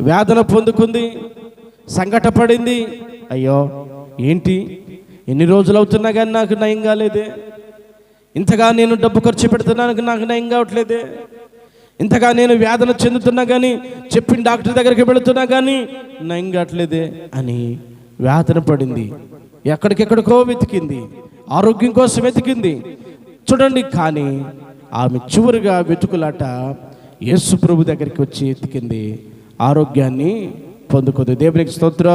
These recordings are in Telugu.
వేదన పొందుకుంది సంకట పడింది అయ్యో ఏంటి? ఎన్ని రోజులు అవుతున్నా కానీ నాకు నయం కాలేదే? ఇంతగా నేను డబ్బు ఖర్చు పెడుతున్నాను నాకు నయం కావట్లేదే? ఇంతగా నేను వేదన చెందుతున్నా కానీ చెప్పిన డాక్టర్ దగ్గరికి వెళుతున్నా కానీ నయం కావట్లేదే అని వేదన పడింది. ఎక్కడికెక్కడికో వెతికింది. ఆరోగ్యం కోసం వెతికింది. చూడండి కానీ ఆమె చివరిగా వెతుకులాట యేసు ప్రభు దగ్గరికి వచ్చి ఎతికింది ఆరోగ్యాన్ని పొందుకుంది. దేవునికి స్తోత్రం.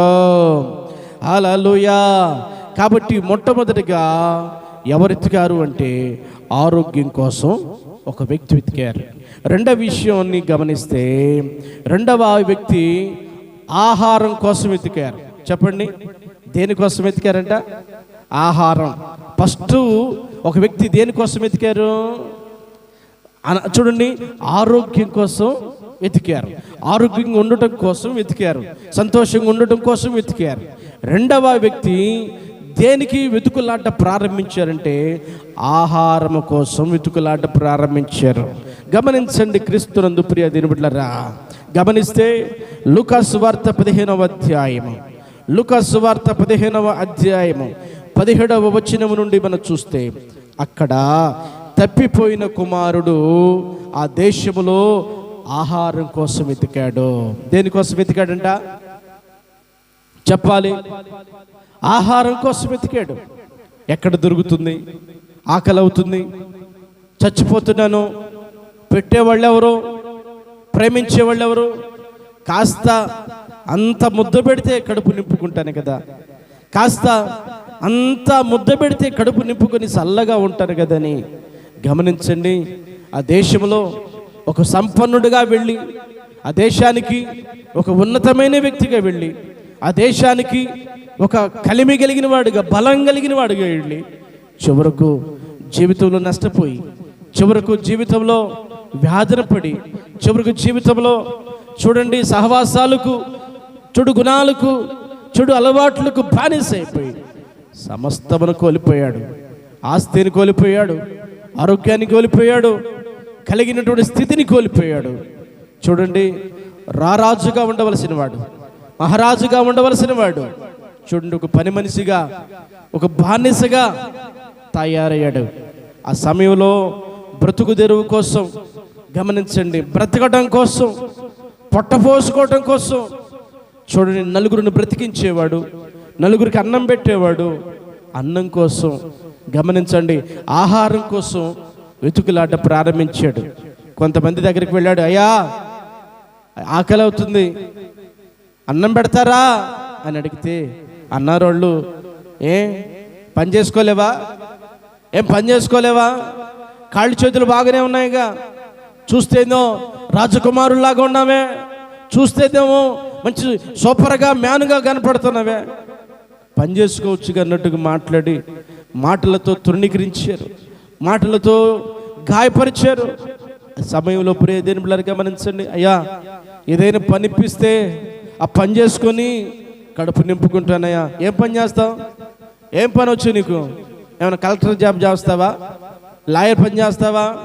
హల్లెలూయా. కాబట్టి మొట్టమొదటిగా ఎవరు ఎతికారు అంటే ఆరోగ్యం కోసం ఒక వ్యక్తి వెతికారు. రెండవ విషయాన్ని గమనిస్తే రెండవ వ్యక్తి ఆహారం కోసం వెతికారు. చెప్పండి. దేనికోసం వెతికారంట? ఆహారం. ఫస్ట్ ఒక వ్యక్తి దేనికోసం వెతికారు? అన- చూడండి. ఆరోగ్యం కోసం వెతికారు. ఆరోగ్యంగా ఉండటం కోసం వెతికారు. సంతోషంగా ఉండటం కోసం వెతికారు. రెండవ వ్యక్తి దేనికి వెతుకులాట ప్రారంభించారంటే ఆహారం కోసం వెతుకులాట ప్రారంభించారు. గమనించండి క్రీస్తునందు ప్రియ దినబిడ్లరా గమనిస్తే లుకాసు వార్త పదిహేనవ అధ్యాయము. లుకాసు వార్త పదిహేనవ అధ్యాయము. పదిహేడవ వచనము నుండి మనం చూస్తే అక్కడ తప్పిపోయిన కుమారుడు ఆ దేశములో ఆహారం కోసం వెతికాడు. దేనికోసం వెతికాడంట? చెప్పాలి. ఆహారం కోసం వెతికాడు. ఎక్కడ దొరుకుతుంది? ఆకలి అవుతుంది చచ్చిపోతున్నాను? పెట్టేవాళ్ళు ఎవరు ప్రేమించేవాళ్ళు ఎవరు కాస్త అంత ముద్ద పెడితే కడుపు నింపుకుంటాను కదా. కాస్త అంత ముద్ద పెడితే కడుపు నింపుకొని చల్లగా ఉంటాను కదని గమనించండి. ఆ దేశంలో ఒక సంపన్నుడిగా వెళ్ళి ఆ దేశానికి ఒక ఉన్నతమైన వ్యక్తిగా వెళ్ళి ఆ దేశానికి ఒక కలిమి కలిగిన వాడుగా బలం కలిగిన వాడుగా వెళ్ళి చివరకు జీవితంలో నష్టపోయి చివరకు జీవితంలో వ్యాధన పడి చివరకు జీవితంలో చూడండి సహవాసాలకు చెడు గుణాలకు చెడు అలవాట్లకు బానిసైపోయి సమస్తమును కోల్పోయాడు. ఆస్తిని కోల్పోయాడు. ఆరోగ్యాన్ని కోల్పోయాడు. కలిగినటువంటి స్థితిని కోల్పోయాడు. చూడండి రారాజుగా ఉండవలసిన వాడు మహారాజుగా ఉండవలసిన వాడు. చూడండి ఒక పని మనిషిగా ఒక బానిసగా తయారయ్యాడు. ఆ సమయంలో బ్రతుకు తెరువు కోసం గమనించండి బ్రతకడం కోసం పొట్టపోసుకోవటం కోసం. చూడండి నలుగురిని బ్రతికించేవాడు నలుగురికి అన్నం పెట్టేవాడు. అన్నం కోసం గమనించండి ఆహారం కోసం వెతుకులాట ప్రారంభించాడు. కొంతమంది దగ్గరికి వెళ్ళాడు అయ్యా ఆకలి అవుతుంది అన్నం పెడతారా? అని అడిగితే అన్నారోళ్ళు ఏ పని చేసుకోలేవా? ఏం పని చేసుకోలేవా? కాళ్ళు చేతులు బాగానే ఉన్నాయిగా. చూస్తేనో రాజకుమారుల్లాగా ఉన్నామే చూస్తేనేమో మంచి సూపర్గా మ్యాన్గా కనపడుతున్నావే. పని చేసుకోవచ్చుగా అన్నట్టుగా మాట్లాడి మాటలతో తృణీకరించారు. మాటలతో గాయపరిచారు. సమయంలో ప్రియ దేని బిడ్డలు గమనించండి. అయ్యా ఏదైనా పని ఇప్పిస్తే ఆ పని చేసుకొని కడుపు నింపుకుంటానయ్యా. ఏం పని చేస్తావు? ఏం పని వచ్చు నీకు? ఏమైనా కలెక్టర్ జాబ్ చేస్తావా? లాయర్ పని చేస్తావా?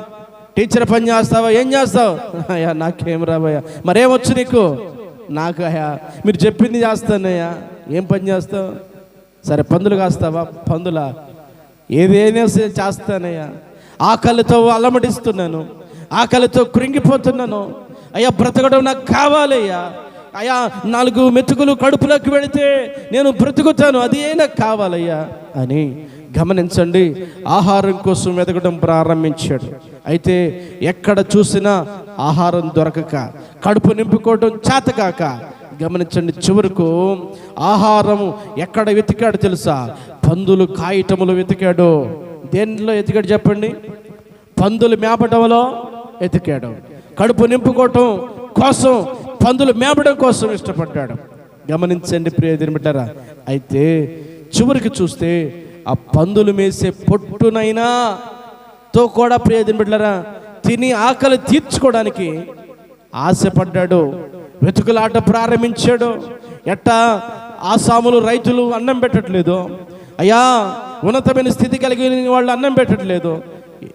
టీచర్ పని చేస్తావా? ఏం చేస్తావు? అయ్యా నాకేం రాబోయా మరేమొచ్చు నీకు? నాకు అయ్యా మీరు చెప్పింది చేస్తానయ్యా. ఏం పని చేస్తావు? సరే పందులు కాస్తావా? పందులా? ఏదైనా సరే చేస్తానయ్యా. ఆకలితో అలమటిస్తున్నాను. ఆకలితో కృంగిపోతున్నాను. అయ్యా బ్రతకడం నాకు కావాలయ్యా. అయ్యా నాలుగు మెతుకులు కడుపులోకి వెళితే నేను బ్రతుకుతాను. అది అయినా కావాలయ్యా అని గమనించండి. ఆహారం కోసం వెతకడం ప్రారంభించాడు. అయితే ఎక్కడ చూసినా ఆహారం దొరకక కడుపు నింపుకోవడం చేతకాక. గమనించండి చివరకు ఆహారం ఎక్కడ వెతికాడు తెలుసా? పందులు కాయటములు వెతికాడు. దేనిలో ఎతికాడు చెప్పండి? పందులు మేపటంలో ఎతికాడు కడుపు నింపుకోవటం కోసం పందులు మేపడం కోసం ఇష్టపడ్డాడు. గమనించండి ప్రియ అయితే చివరికి చూస్తే ఆ పందులు మేసే పొట్టునైనా తో కూడా ప్రియ తిని ఆకలి తీర్చుకోవడానికి ఆశపడ్డాడు. వెతుకులాట ప్రారంభించాడు. ఎట్టా ఆసాములు రైతులు అన్నం పెట్టట్లేదు. అయ్యా ఉన్నతమైన స్థితి కలిగిన వాళ్ళు అన్నం పెట్టట్లేదు.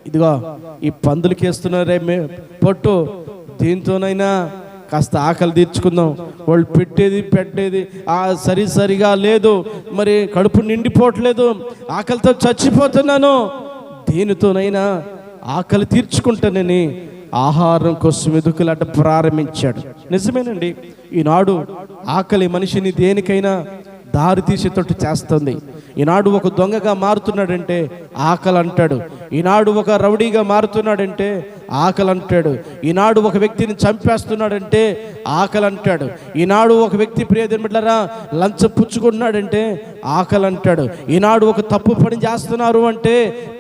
ఇదిగో ఈ పందులకి వేస్తున్నారే మే పొట్టు. దీంతోనైనా కాస్త ఆకలి తీర్చుకుందాం. వాళ్ళు పెట్టేది పెట్టేది ఆ సరి సరిగా లేదు. మరి కడుపు నిండిపోవట్లేదు. ఆకలితో చచ్చిపోతున్నాను. దేనితోనైనా ఆకలి తీర్చుకుంటానని ఆహారం కోసం ఎదుకులాట ప్రారంభించాడు. నిజమేనండి ఈనాడు ఆకలి మనిషిని దేనికైనా దారి తీసేటట్టు చేస్తుంది. ఈనాడు ఒక దొంగగా మారుతున్నాడంటే ఆకలి అంటాడు ఈనాడు ఒక రౌడీగా మారుతున్నాడంటే ఆకలి అంటాడు ఈనాడు ఒక వ్యక్తిని చంపేస్తున్నాడంటే ఆకలి అంటాడు ఈనాడు ఒక వ్యక్తి ప్రియదిమిట్లరా లంచ పుచ్చుకుంటున్నాడంటే ఆకలి అంటాడు ఈనాడు ఒక తప్పు పని చేస్తున్నారు అంటే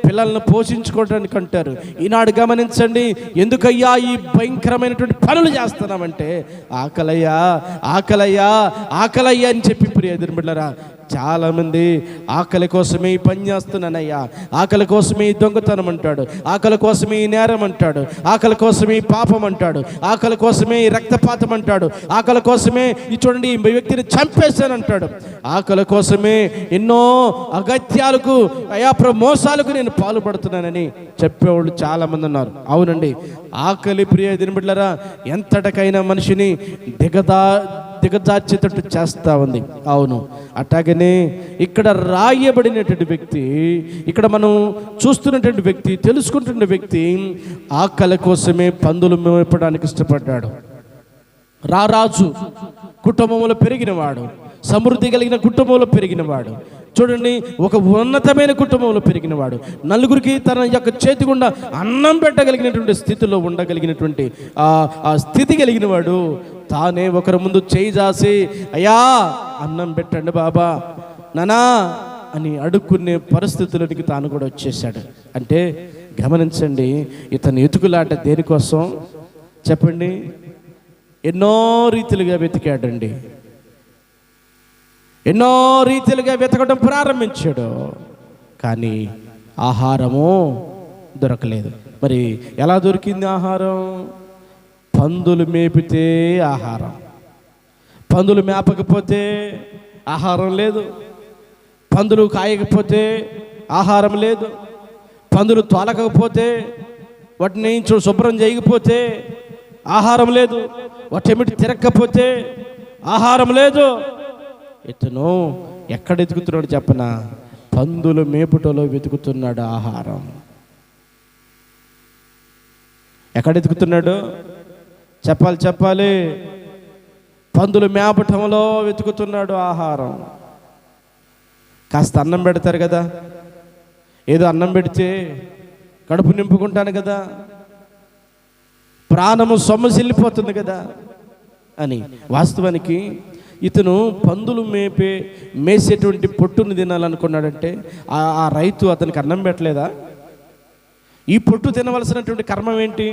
పిల్లల్ని పోషించుకోవడానికి అంటారు. ఈనాడు గమనించండి ఎందుకయ్యా ఈ భయంకరమైనటువంటి పనులు చేస్తున్నామంటే ఆకలయ్యా ఆకలయ్యా ఆకలయ్యా అని చెప్పి ప్రియ దినబిడ్డరా చాలామంది ఆకలి కోసమే ఈ పని చేస్తున్నానయ్యా. ఆకలి కోసమే ఈ దొంగతనం అంటాడు. ఆకలి కోసమే ఈ నేరం అంటాడు. ఆకలి కోసమే ఈ పాపం అంటాడు. ఆకలి కోసమే ఈ రక్తపాతం అంటాడు. ఆకలి కోసమే ఈ చూడండి ఈ వ్యక్తిని చంపేశాను అంటాడు ఆకలి కోసమే ఎన్నో అగత్యాలకు అయా ప్ర మోసాలకు నేను పాల్పడుతున్నానని చెప్పేవాళ్ళు చాలామంది ఉన్నారు. అవునండి. ఆకలి ప్రియ దినబిడ్లరా ఎంతటికైనా మనిషిని దిగదా దిగజార్చేటట్టు చేస్తా ఉంది. అవును. అట్లాగనే ఇక్కడ రాయబడినటువంటి వ్యక్తి ఇక్కడ మనం చూస్తున్నటువంటి వ్యక్తి తెలుసుకుంటున్న వ్యక్తి ఆకలి కోసమే పందులు మేపడానికి ఇష్టపడ్డాడు. రారాజు కుటుంబంలో పెరిగినవాడు. సమృద్ధి కలిగిన కుటుంబంలో పెరిగినవాడు. చూడండి ఒక ఉన్నతమైన కుటుంబంలో పెరిగినవాడు. నలుగురికి తన యొక్క చేతి గుండా అన్నం పెట్టగలిగినటువంటి స్థితిలో ఉండగలిగినటువంటి ఆ స్థితి కలిగినవాడు తానే ఒకరి ముందు చేయి జాసి అయ్యా అన్నం పెట్టండి బాబా నానా అని అడుక్కునే పరిస్థితులకి తాను కూడా వచ్చేసాడు అంటే గమనించండి ఇతను ఎతుకులాట దేనికోసం? చెప్పండి. ఎన్నో రీతిలుగా వెతికాడండి. ఎన్నో రీతిలుగా వెతకడం ప్రారంభించాడు. కానీ ఆహారము దొరకలేదు. మరి ఎలా దొరికింది ఆహారం? పందులు మేపితే ఆహారం. పందులు మేపకపోతే ఆహారం లేదు. పందులు కాయకపోతే ఆహారం లేదు. పందులు తోలకపోతే వాటిని చూ- శుభ్రం చేయకపోతే ఆహారం లేదు. వాటి తిరగకపోతే ఆహారం లేదు. ఇతను ఎక్కడ వెతుకుతున్నాడు చెప్పన? పందులు మేపుటలో వెతుకుతున్నాడు ఆహారం. ఎక్కడ వెతుకుతున్నాడు చెప్పాలి చెప్పాలి. పందులు మేపటంలో వెతుకుతున్నాడు ఆహారం. కాస్త అన్నం పెడతారు కదా? ఏదో అన్నం పెడితే కడుపు నింపుకుంటాను కదా? ప్రాణము సొమ్మసిల్లిపోతుంది కదా? అని వాస్తవానికి ఇతను పందులు మేపే మేసేటువంటి పొట్టును తినాలనుకున్నాడంటే ఆ రైతు అతనికి అన్నం పెట్టలేదా? ఈ పొట్టు తినవలసినటువంటి కర్మం ఏంటి?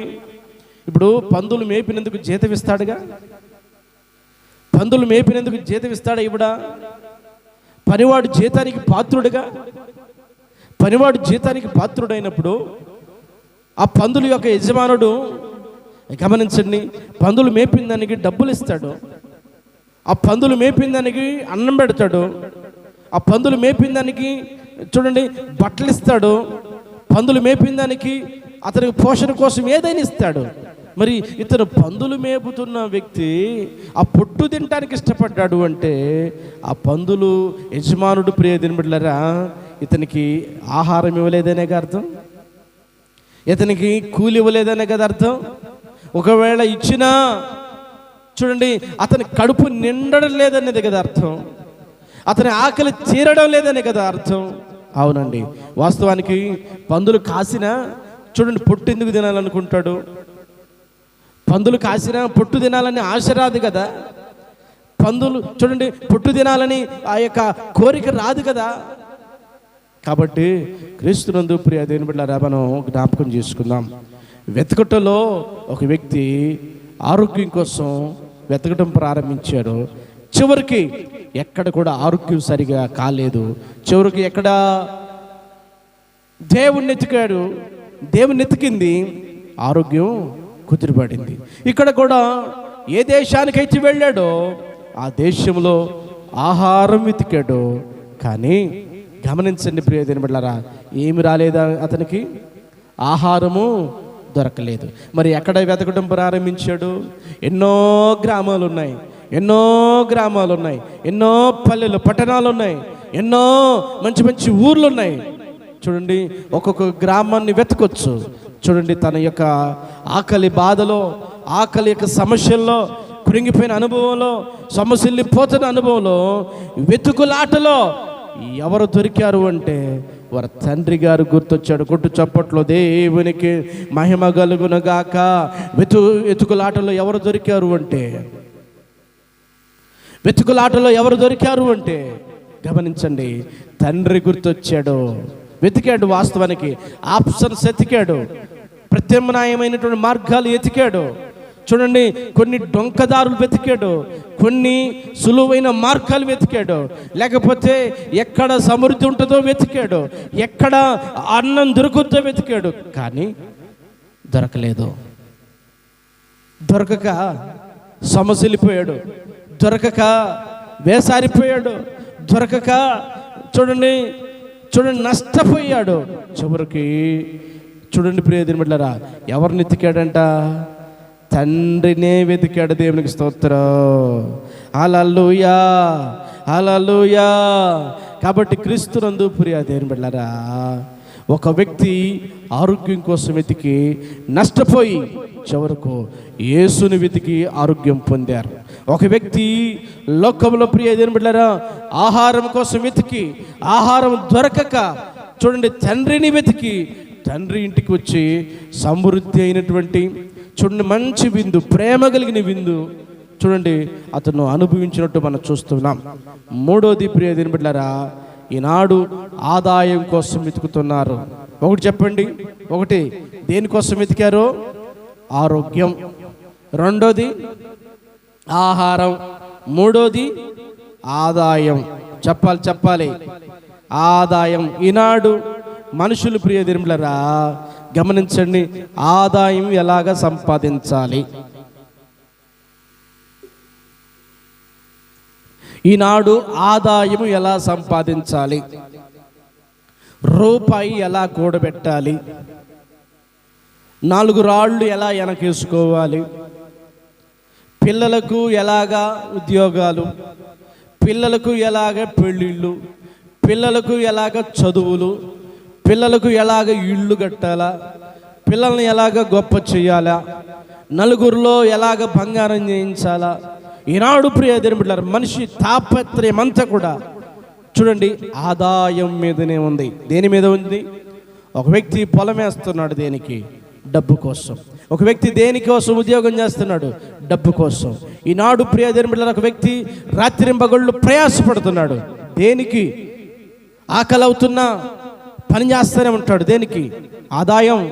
ఇప్పుడు పందులు మేపినందుకు జీతం ఇస్తాడుగా? పందులు మేపినందుకు జీతం ఇస్తాడా ఇవిడా పనివాడు జీతానికి పాత్రుడుగా? పనివాడు జీతానికి పాత్రుడైనప్పుడు ఆ పందుల యొక్క యజమానుడు గమనించండి పందులు మేపిన దానికి డబ్బులు ఇస్తాడు. ఆ పందులు మేపిన దానికి అన్నం పెడతాడు. ఆ పందులు మేపిన దానికి చూడండి బట్టలు ఇస్తాడు. పందులు మేపిన దానికి అతనికి పోషణ కోసం ఏదైనా ఇస్తాడు. మరి ఇతను పందులు మేపుతున్న వ్యక్తి ఆ పొట్టు తినడానికి ఇష్టపడ్డాడు అంటే ఆ పందులు యజమానుడు ప్రియ దినబిడ్లరా ఇతనికి ఆహారం ఇవ్వలేదనే కదా అర్థం? ఇతనికి కూలి ఇవ్వలేదనే కదా అర్థం? ఒకవేళ ఇచ్చినా చూడండి అతని కడుపు నిండడం లేదనేది కదా అర్థం. అతని ఆకలి తీరడం లేదనే కదా అర్థం. అవునండి వాస్తవానికి పందులు కాసినా చూడండి పొట్టు ఎందుకు తినాలనుకుంటాడు? పందులు కాసినా పొట్టు తినాలని ఆశ రాదు కదా. పందులు చూడండి పొట్టు తినాలని ఆ యొక్క కోరిక రాదు కదా. కాబట్టి క్రీస్తునందు ప్రియ దేని బిడ్డారా మనం జ్ఞాపకం చేసుకుందాం. వెతకటలో ఒక వ్యక్తి ఆరోగ్యం కోసం వెతకటం ప్రారంభించాడు. చివరికి ఎక్కడ కూడా ఆరోగ్యం సరిగా కాలేదు. చివరికి ఎక్కడ దేవుణ్ణి ఎతికాడు దేవుని ఎతికింది ఆరోగ్యం కుదిరిపడింది. ఇక్కడ కూడా ఏ దేశానికైతే వెళ్ళాడో ఆ దేశంలో ఆహారం వెతికాడు. కానీ గమనించండి ప్రియ దినబడ్లారా ఏమి రాలేదా అతనికి? ఆహారము దొరకలేదు. మరి ఎక్కడ వెతకడం ప్రారంభించాడు? ఎన్నో గ్రామాలు ఉన్నాయి ఎన్నో గ్రామాలు ఉన్నాయి ఎన్నో పల్లెలు పట్టణాలు ఉన్నాయి ఎన్నో మంచి మంచి ఊర్లు ఉన్నాయి చూడండి ఒక్కొక్క గ్రామాన్ని వెతకొచ్చు. చూడండి తన యొక్క ఆకలి బాధలో ఆకలి యొక్క సమస్యల్లో కృంగిపోయిన అనుభవంలో సమస్యల్ని పోతున్న అనుభవంలో వెతుకులాటలో ఎవరు దొరికారు అంటే వారి తండ్రి గారు గుర్తొచ్చాడు. కొట్టు చప్పట్లో దేవునికి మహిమ కలుగునగాక. వెతు వెతుకులాటలో ఎవరు దొరికారు అంటే? వెతుకులాటలో ఎవరు దొరికారు అంటే? గమనించండి తండ్రి గుర్తొచ్చాడు. వెతికాడు వాస్తవానికి. ఆప్షన్స్ ఎతికాడు. ప్రత్యామ్నాయమైనటువంటి మార్గాలు ఎతికాడు. చూడండి కొన్ని డొంకదారులు వెతికాడు కొన్ని సులువైన మార్గాలు వెతికాడు. లేకపోతే ఎక్కడ సమృద్ధి ఉంటుందో వెతికాడు ఎక్కడ అన్నం దొరుకుతుందో వెతికాడు. కానీ దొరకలేదు. దొరకక సమసిలిపోయాడు దొరకక వేసారిపోయాడు. దొరకక చూడండి చూడండి నష్టపోయాడు. చివరికి చూడండి ప్రియదిని బిడ్డలారా ఎవరిని ఎతికాడంట తండ్రినే వెతికాడు దేవునికి స్తోత్రం. అలలుయా అలలుయా కాబట్టి క్రీస్తునందు ప్రియ దేవుని బిడ్డలారా ఒక వ్యక్తి ఆరోగ్యం కోసం వెతికి నష్టపోయి చివరకు యేసుని వెతికి ఆరోగ్యం పొందారు. ఒక వ్యక్తి లోకంలో ప్రియ దేని బిడ్డారా ఆహారం కోసం వెతికి ఆహారం దొరకక చూడండి తండ్రిని వెతికి తండ్రి ఇంటికి వచ్చి సమృద్ధి అయినటువంటి చూడండి మంచి విందు ప్రేమ కలిగిన విందు. చూడండి అతను అనుభవించినట్టు మనం చూస్తున్నాం. మూడోది ప్రియ దేని బిడ్డారా ఈనాడు ఆదాయం కోసం వెతుకుతున్నారు. ఒకటి చెప్పండి ఒకటి. దేనికోసం వెతికారు? ఆరోగ్యం. రెండోది ఆహారం. మూడోది ఆదాయం. చెప్పాలి చెప్పాలి. ఆదాయం. ఈనాడు మనుషులు ప్రియ దిరుములరా గమనించండి ఆదాయం ఎలాగ సంపాదించాలి? ఈనాడు ఆదాయం ఎలా సంపాదించాలి? రూపాయి ఎలా కూడబెట్టాలి? నాలుగు రాళ్ళు ఎలా వెనకేసుకోవాలి? పిల్లలకు ఎలాగా ఉద్యోగాలు? పిల్లలకు ఎలాగ పెళ్ళిళ్ళు? పిల్లలకు ఎలాగ చదువులు? పిల్లలకు ఎలాగ ఇళ్ళు కట్టాలా? పిల్లల్ని ఎలాగ గొప్ప చేయాలా? నలుగురిలో ఎలాగ బంగారం చేయించాలా ఈనాడు ప్రియదేమిటారు మనిషి తాపత్రయం అంతా కూడా చూడండి ఆదాయం మీదనే ఉంది. దేని మీద ఉంది? ఒక వ్యక్తి పొలం వేస్తున్నాడు దేనికి? డబ్బు కోసం. ఒక వ్యక్తి దేనికోసం ఉద్యోగం చేస్తున్నాడు? డబ్బు కోసం. ఈనాడు ప్రియ ఒక వ్యక్తి రాత్రింబగళ్ళు ప్రయాసపడుతున్నాడు. దేనికి? ఆకలవుతున్నా పని చేస్తూనే ఉంటాడు. దేనికి? ఆదాయం.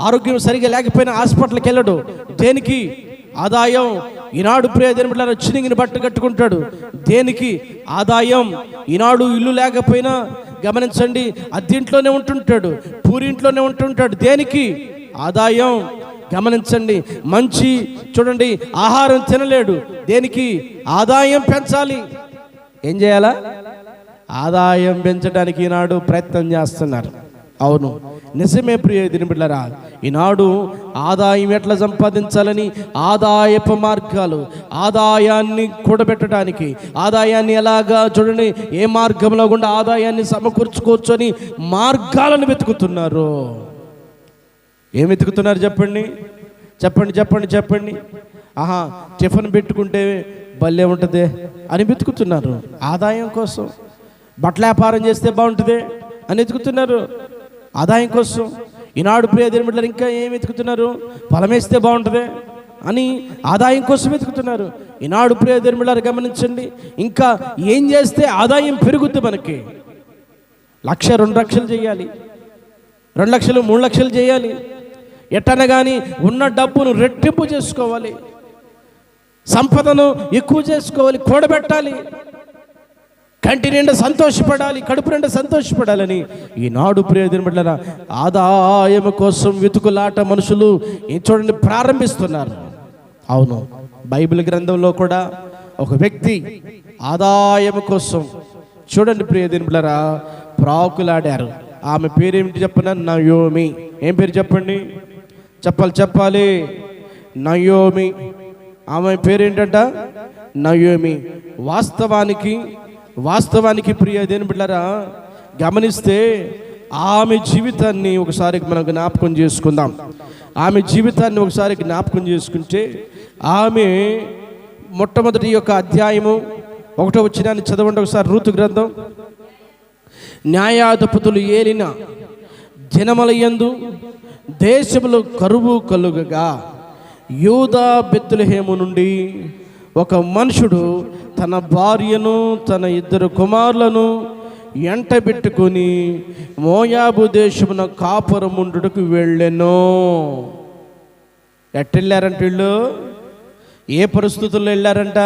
ఆరోగ్యం సరిగా లేకపోయినా హాస్పిటల్కి వెళ్ళడు. దేనికి? ఆదాయం. ఈనాడు ప్రియదేవుడు బిడ్డల బట్ట కట్టుకుంటాడు. దేనికి? ఆదాయం. ఈనాడు ఇల్లు లేకపోయినా గమనించండి అద్దెంట్లోనే ఉంటుంటాడు పూరింట్లోనే ఉంటుంటాడు. దేనికి? ఆదాయం. గమనించండి మంచి చూడండి ఆహారం తినలేడు. దేనికి? ఆదాయం పెంచాలి. ఏం చేయాలా? ఆదాయం పెంచడానికి ఈనాడు ప్రయత్నం చేస్తున్నారు. అవును. నిజమే ప్రియ దినబిడ్డరా ఈనాడు ఆదాయం ఎట్లా సంపాదించాలని? ఆదాయపు మార్గాలు ఆదాయాన్ని కూడబెట్టడానికి ఆదాయాన్ని ఎలాగా చూడండి ఏ మార్గంలో గుండా ఆదాయాన్ని సమకూర్చుకోవచ్చు అని మార్గాలను వెతుకుతున్నారు. ఏం వెతుకుతున్నారు చెప్పండి? చెప్పండి చెప్పండి చెప్పండి. ఆహా టిఫిన్ పెట్టుకుంటే భలే ఉంటుంది అని వెతుకుతున్నారు. ఆదాయం కోసం. బట్టల వ్యాపారం చేస్తే బాగుంటుంది అని వెతుకుతున్నారు. ఆదాయం కోసం ఈనాడు ప్రియ ఇంకా ఏం వెతుకుతున్నారు? పొలమేస్తే బాగుంటుంది అని ఆదాయం కోసం వెతుకుతున్నారు. ఈనాడు ప్రియ గమనించండి ఇంకా ఏం చేస్తే ఆదాయం పెరుగుద్ది మనకి? లక్ష రెండు లక్షలు చేయాలి రెండు లక్షలు మూడు లక్షలు చేయాలి. ఎట్టనగాని కానీ ఉన్న డబ్బును రెట్టింపు చేసుకోవాలి సంపదను ఎక్కువ చేసుకోవాలి కూడబెట్టాలి. కంటి నిండా సంతోషపడాలి కడుపు నిండా సంతోషపడాలని ఈనాడు ప్రియదిన బిడ్డల ఆదాయం కోసం వెతుకులాట మనుషులు ఈ చూడండి ప్రారంభిస్తున్నారు. అవును బైబిల్ గ్రంథంలో కూడా ఒక వ్యక్తి ఆదాయం కోసం చూడండి ప్రియదిన బిడ్డరా ప్రాకులాడారు. ఆమె పేరేమిటి చెప్పన? నయోమి. ఏం పేరు చెప్పండి? చెప్పాలి చెప్పాలి. నయోమి. ఆమె పేరేంటంట? నయోమి. వాస్తవానికి వాస్తవానికి ప్రియ దేని బిడ్డారా గమనిస్తే ఆమె జీవితాన్ని ఒకసారి మనం జ్ఞాపకం చేసుకుందాం. ఆమె జీవితాన్ని ఒకసారి జ్ఞాపకం చేసుకుంటే ఆమె మొట్టమొదటి యొక్క అధ్యాయము ఒకటో వచ్చినాన్ని చదవండి ఒకసారి ఋతు గ్రంథం. న్యాయాధిపతులు ఏలిన జనమలయందు దేశములు కరువు కలుగగా యూదా బెత్తులహేము నుండి ఒక మనుషుడు తన భార్యను తన ఇద్దరు కుమారులను ఎంటబెట్టుకొని మోయాబు దేశమున కాపురముండుటకు వెళ్ళెను. ఎట్టెళ్ళారంట వీళ్ళు? ఏ పరిస్థితుల్లో వెళ్ళారంట?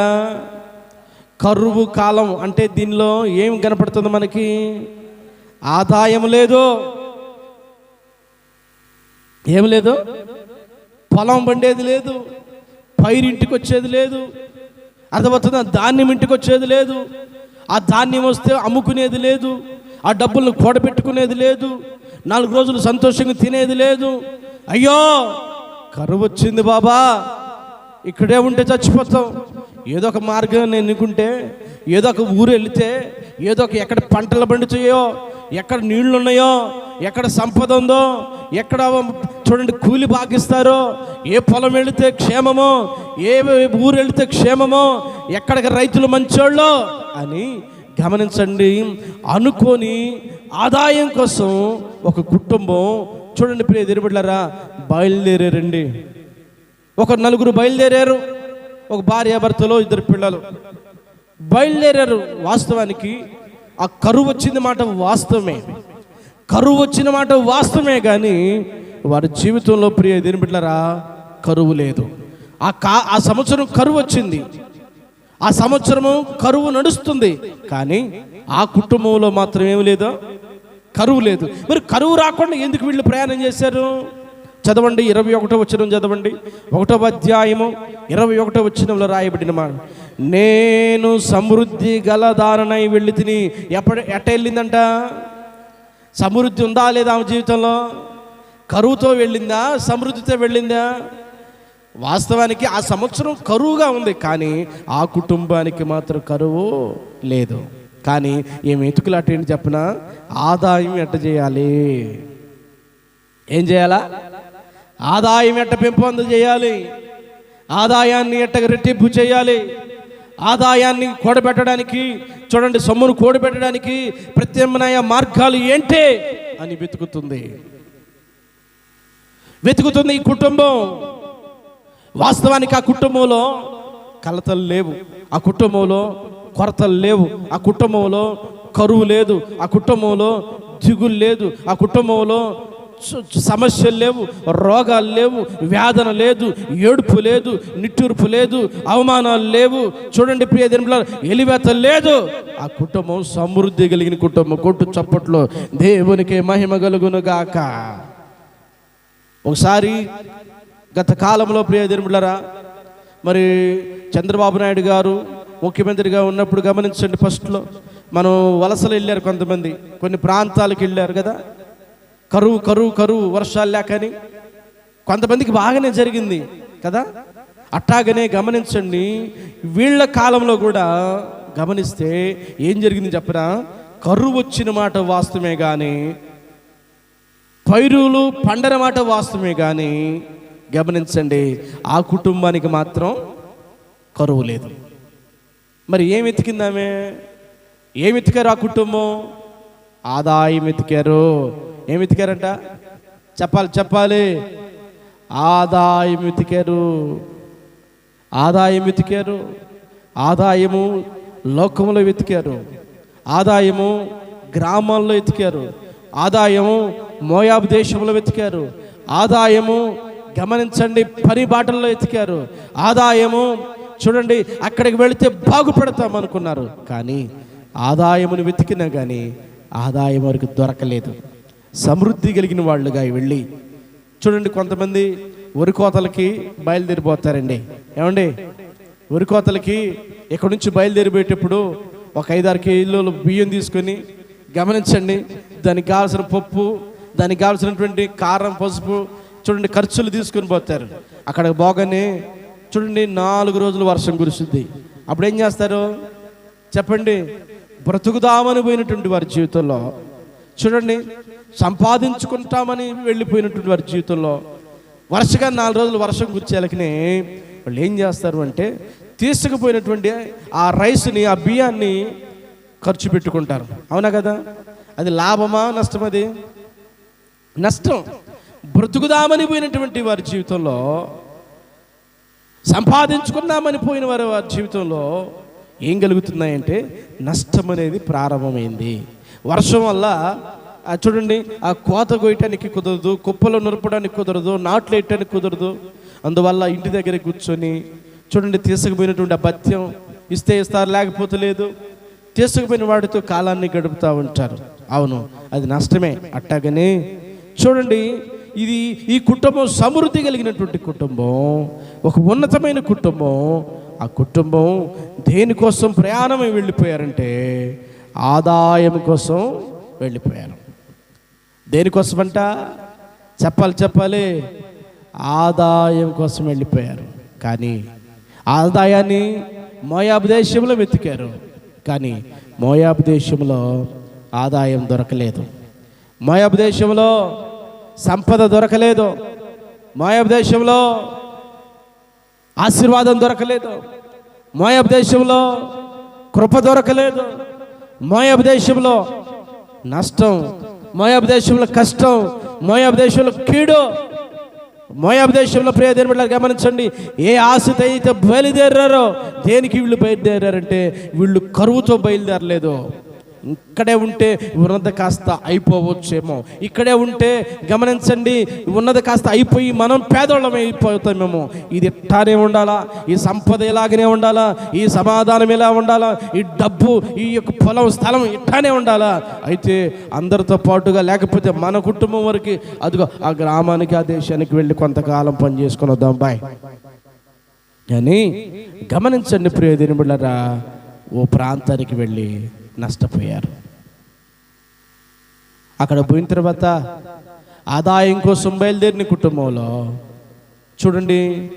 కరువు కాలం అంటే దీనిలో ఏం కనపడుతుంది మనకి? ఆదాయం లేదు. ఏం లేదు? పొలం పండేది లేదు. పైరింటికి వచ్చేది లేదు. అర్థమవుతుందా? ధాన్యం ఇంటికి వచ్చేది లేదు. ఆ ధాన్యం వస్తే అమ్ముకునేది లేదు. ఆ డబ్బులను కూడబెట్టుకునేది లేదు. నాలుగు రోజులు సంతోషంగా తినేది లేదు. అయ్యో కరువు వచ్చింది బాబా. ఇక్కడే ఉంటే చచ్చిపోతాం. ఏదో ఒక మార్గం నేను ఎన్నుకుంటే ఏదో ఒక ఊరు వెళితే ఏదో ఒక ఎక్కడ పంటలు పండుతాయో ఎక్కడ నీళ్ళున్నాయో ఎక్కడ సంపద ఉందో ఎక్కడ చూడండి కూలి బాగిస్తారో ఏ పొలం వెళితే క్షేమమో ఏ ఊరు వెళితే క్షేమమో ఎక్కడికి రైతులు మంచోళ్ళో అని గమనించండి. అనుకొని ఆదాయం కోసం ఒక కుటుంబం చూడండి ప్రియ దిరబిడ్లారా బయలుదేరారండి. ఒక నలుగురు బయలుదేరారు ఒక భార్యాభర్తలో ఇద్దరు పిల్లలు బయలుదేరారు వాస్తవానికి. ఆ కరువు వచ్చిన మాట వాస్తవమే. కరువు వచ్చిన మాట వాస్తవమే కానీ వారి జీవితంలో ప్రియ దేని బిడ్డలరా? కరువు లేదు. ఆ కా ఆ సంవత్సరం కరువు వచ్చింది. ఆ సంవత్సరము కరువు నడుస్తుంది. కానీ ఆ కుటుంబంలో మాత్రం ఏమి లేదు. కరువు లేదు. మరి కరువు రాకుండా ఎందుకు వీళ్ళు ప్రయాణం చేశారు? చదవండి ఇరవై ఒకటో వచ్చిన చదవండి. ఒకటో అధ్యాయము ఇరవై ఒకటో వచ్చినంలో రాయబడిన మాట. నేను సమృద్ధి గలదారనై వెళ్ళి తిని ఎప్పుడు ఎట్ట వెళ్ళిందంట? సమృద్ధి ఉందా లేదా ఆమె జీవితంలో? కరువుతో వెళ్ళిందా? సమృద్ధితో వెళ్ళిందా? వాస్తవానికి ఆ సంవత్సరం కరువుగా ఉంది కానీ ఆ కుటుంబానికి మాత్రం కరువు లేదు. కానీ ఏం ఎతుకులాట ఏంటి చెప్పిన? ఆదాయం ఎట్ట చేయాలి? ఏం చేయాలా? ఆదాయం ఎట్ట పెంపొంద చేయాలి? ఆదాయాన్ని ఎట్ట రెట్టింపు చేయాలి? ఆదాయాన్ని కూడబెట్టడానికి చూడండి సొమ్మును కూడబెట్టడానికి ప్రత్యామ్నాయ మార్గాలు ఏంటి అని వెతుకుతుంది. వెతుకుతుంది ఈ కుటుంబం. వాస్తవానికి ఆ కుటుంబంలో కలతలు లేవు. ఆ కుటుంబంలో కొరతలు లేవు. ఆ కుటుంబంలో కరువు లేదు. ఆ కుటుంబంలో దిగులు లేదు. ఆ కుటుంబంలో సమస్యలు లేవు రోగాలు లేవు వేదన లేదు ఏడుపు లేదు నిట్టూర్పు లేదు అవమానాలు లేవు. చూడండి ప్రియ దినంలో ఎలివేత లేదు. ఆ కుటుంబం సమృద్ధి కలిగిన కుటుంబం కొట్టు చప్పట్లో దేవునికి మహిమ కలుగును గాక. ఒకసారి గత కాలంలో ప్రియ దినములరా మరి చంద్రబాబు నాయుడు గారు ముఖ్యమంత్రిగా ఉన్నప్పుడు గమనించండి ఫస్ట్లో మనం వలసలు వెళ్ళారు కొంతమంది కొన్ని ప్రాంతాలకు వెళ్ళారు కదా. కరువు కరువు కరువు వర్షాలు లేకని కొంతమందికి బాగానే జరిగింది కదా? అట్టాగనే గమనించండి. వీళ్ళ కాలంలో కూడా గమనిస్తే ఏం జరిగింది చెప్పరా? కరువు వచ్చిన మాట వాస్తవమే కానీ పైరులు పండర మాట వాస్తవమే కానీ గమనించండి. ఆ కుటుంబానికి మాత్రం కరువు లేదు. మరి ఏం ఎతికిందామే ఏమి ఎతికారు ఆ కుటుంబం? ఆదాయం ఎతికారు ఏమి ఎతికారంట చెప్పాలి చెప్పాలి. ఆదాయం ఎతికారు. ఆదాయం వెతికారు ఆదాయము లోకంలో వెతికారు ఆదాయము గ్రామాల్లో వెతికారు ఆదాయము మోయాబు దేశంలో వెతికారు ఆదాయము గమనించండి పని బాటల్లో వెతికారు ఆదాయము చూడండి అక్కడికి వెళితే బాగుపడతాం అనుకున్నారు. కానీ ఆదాయమును వెతికినా కానీ ఆదాయం వరకు దొరకలేదు. సమృద్ధి కలిగిన వాళ్ళుగా వెళ్ళి. చూడండి కొంతమంది వరి కోతలకి బయలుదేరిపోతారండి. ఏమండి? వరి కోతలకి ఇక్కడ నుంచి బయలుదేరిపోయేటప్పుడు ఒక ఐదారు కేజీలు బియ్యం తీసుకొని గమనించండి. దానికి కావాల్సిన పప్పు దానికి కావాల్సినటువంటి కారం పసుపు చూడండి ఖర్చులు తీసుకొని పోతారు. అక్కడ పోగానే చూడండి నాలుగు రోజులు వర్షం కురుస్తుంది. అప్పుడు ఏం చేస్తారు? చెప్పండి. బ్రతుకుదామని పోయినటువంటి వారి జీవితంలో చూడండి సంపాదించుకుంటామని వెళ్ళిపోయినటువంటి వారి జీవితంలో వరుసగా నాలుగు రోజులు వర్షం కుర్చేలకనే వాళ్ళు ఏం చేస్తారు అంటే తీసుకుపోయినటువంటి ఆ రైస్ని ఆ బియ్యాన్ని ఖర్చు పెట్టుకుంటారు. అవునా కదా? అది లాభమా నష్టం అది? నష్టం. బ్రతుకుదామని పోయినటువంటి వారి జీవితంలో సంపాదించుకుందామని పోయిన వారి వారి జీవితంలో ఏం కలుగుతున్నాయంటే నష్టం అనేది ప్రారంభమైంది. వర్షం వల్ల చూడండి ఆ కోత కొయ్యటానికి కుదరదు కుప్పలు నరపడానికి కుదరదు నాట్లు వేయటానికి కుదరదు. అందువల్ల ఇంటి దగ్గర కూర్చొని చూడండి తీసుకుపోయినటువంటి ఆ భత్యం ఇస్తే ఇస్తారు లేకపోతే లేదు. తీసుకుపోయిన వాడితో కాలాన్ని గడుపుతూ ఉంటారు. అవును అది నష్టమే అట్టాగనే. చూడండి ఇది ఈ కుటుంబం సమృద్ధి కలిగినటువంటి కుటుంబం ఒక ఉన్నతమైన కుటుంబం. ఆ కుటుంబం దేనికోసం ప్రయాణమై వెళ్ళిపోయారంటే ఆదాయం కోసం వెళ్ళిపోయారు. దేనికోసమంట? చెప్పాలి చెప్పాలి. ఆదాయం కోసం వెళ్ళిపోయారు. కానీ ఆదాయాన్ని మోయాబు దేశంలో వెతికారు. కానీ మోయాబు దేశంలో ఆదాయం దొరకలేదు. మోయాబు దేశంలో సంపద దొరకలేదు. మోయాబు దేశంలో ఆశీర్వాదం దొరకలేదు. మోయాబు దేశంలో కృప దొరకలేదు. మోయాబు దేశంలో నష్టం మోయాబు దేశంలో కష్టం మోయాబు దేశంలో కీడు. మోయాబు దేశంలో ప్రియ గమనించండి. ఏ ఆశతో అయితే బయలుదేరారో దేనికి వీళ్ళు బయలుదేరారంటే వీళ్ళు కరువుతో బయలుదేరలేదు. ఇక్కడే ఉంటే ఉన్నది కాస్త అయిపోవచ్చేమో. ఇక్కడే ఉంటే గమనించండి ఉన్నది కాస్త అయిపోయి మనం పేదోళ్ళం అయిపోతామేమో. ఇది ఇట్టానే ఉండాలా? ఈ సంపద ఇలాగనే ఉండాలా? ఈ సమాధానం ఇలా ఉండాలా? ఈ డబ్బు ఈ యొక్క పొలం స్థలం ఇట్టానే ఉండాలా? అయితే అందరితో పాటుగా లేకపోతే మన కుటుంబం వరకు అదిగో ఆ గ్రామానికి ఆ దేశానికి వెళ్ళి కొంతకాలం పని చేసుకుని వద్దాం. బాయ్. కానీ గమనించండి ప్రియ దినబులరా ఓ ప్రాంతానికి వెళ్ళి నష్టపోయారు. అక్కడ పోయిన తర్వాత ఆదాయం కోసం బయలుదేరిన కుటుంబంలో చూడండి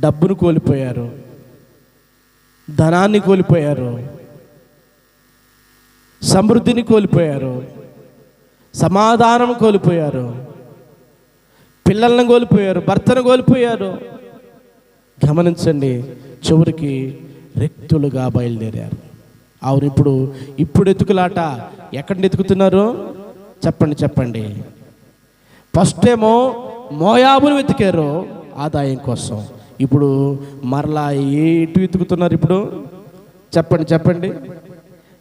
డబ్బును కోల్పోయారు ధనాన్ని కోల్పోయారు సమృద్ధిని కోల్పోయారు సమాధానం కోల్పోయారు పిల్లలను కోల్పోయారు భర్తను కోల్పోయారు. గమనించండి చివరికి రిక్తులుగా బయలుదేరారు. అవును ఇప్పుడు ఇప్పుడు ఎతుకులాట ఎక్కడ ఎతుకుతున్నారు చెప్పండి చెప్పండి. ఫస్ట్ ఏమో మోయాబును వెతికారు ఆదాయం కోసం. ఇప్పుడు మరలా ఏటు వెతుకుతున్నారు ఇప్పుడు? చెప్పండి చెప్పండి.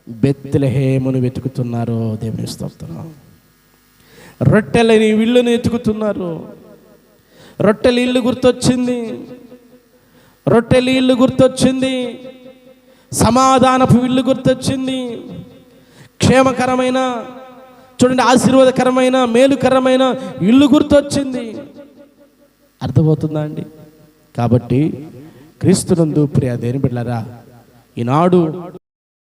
బెత్తిలహేమును వెతుకుతున్నారు దేవుని స్తోత్రం. రొట్టెలని ఇళ్ళును వెతుకుతున్నారు. రొట్టెల ఇల్లు గుర్తొచ్చింది. రొట్టెల ఇల్లు గుర్తొచ్చింది. సమాధానపు ఇల్లు గుర్తొచ్చింది. క్షేమకరమైన చూడండి ఆశీర్వాదకరమైన మేలుకరమైన ఇల్లు గుర్తొచ్చింది. అర్థమవుతుందా అండి? కాబట్టి క్రీస్తునందు ప్రియ దేని బిడ్డలారా ఈనాడు